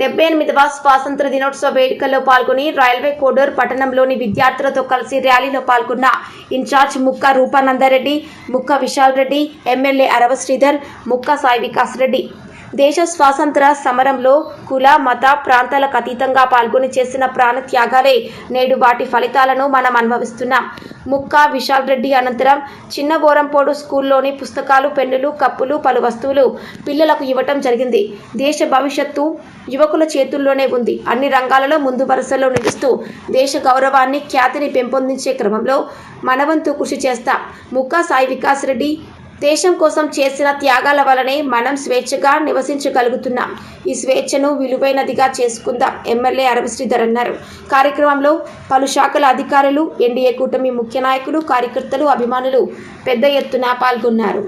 డెబ్బై ఎనిమిదవ స్వాతంత్ర దినోత్సవ వేడుకల్లో పాల్గొని రైల్వే కోడూర్ పట్టణంలోని విద్యార్థులతో కలిసి ర్యాలీలో పాల్గొన్న ఇన్ఛార్జ్ ముక్క రూపానందరెడ్డి ముక్క విశాల్ రెడ్డి ఎమ్మెల్యే అరవ శ్రీధర్ ముక్క సాయి వికాస్ రెడ్డి. దేశ స్వాతంత్ర సమరంలో కుల మత ప్రాంతాలకు అతీతంగా పాల్గొని చేసిన ప్రాణత్యాగాలే నేడు వాటి ఫలితాలను మనం అనుభవిస్తున్నాం. ముక్క విశాల్ రెడ్డి అనంతరం చిన్న గోరంపోడు స్కూల్లోని పుస్తకాలు పెన్నులు కప్పులు పలు వస్తువులు పిల్లలకు ఇవ్వటం జరిగింది. దేశ భవిష్యత్తు యువకుల చేతుల్లోనే ఉంది. అన్ని రంగాలలో ముందు వరుసలో నిలుస్తూ దేశ గౌరవాన్ని ఖ్యాతిని పెంపొందించే క్రమంలో మనవంతు కృషి చేస్తా. ముక్క సాయి వికాస్ రెడ్డి దేశం కోసం చేసిన త్యాగాల వలనే మనం స్వేచ్ఛగా నివసించగలుగుతున్నాం. ఈ స్వేచ్ఛను విలువైనదిగా చేసుకుందాం ఎమ్మెల్యే అరవిశ్రీధర్ అన్నారు. కార్యక్రమంలో పలు శాఖల అధికారులు ఎన్డీఏ కూటమి ముఖ్య నాయకులు కార్యకర్తలు అభిమానులు పెద్ద ఎత్తున పాల్గొన్నారు.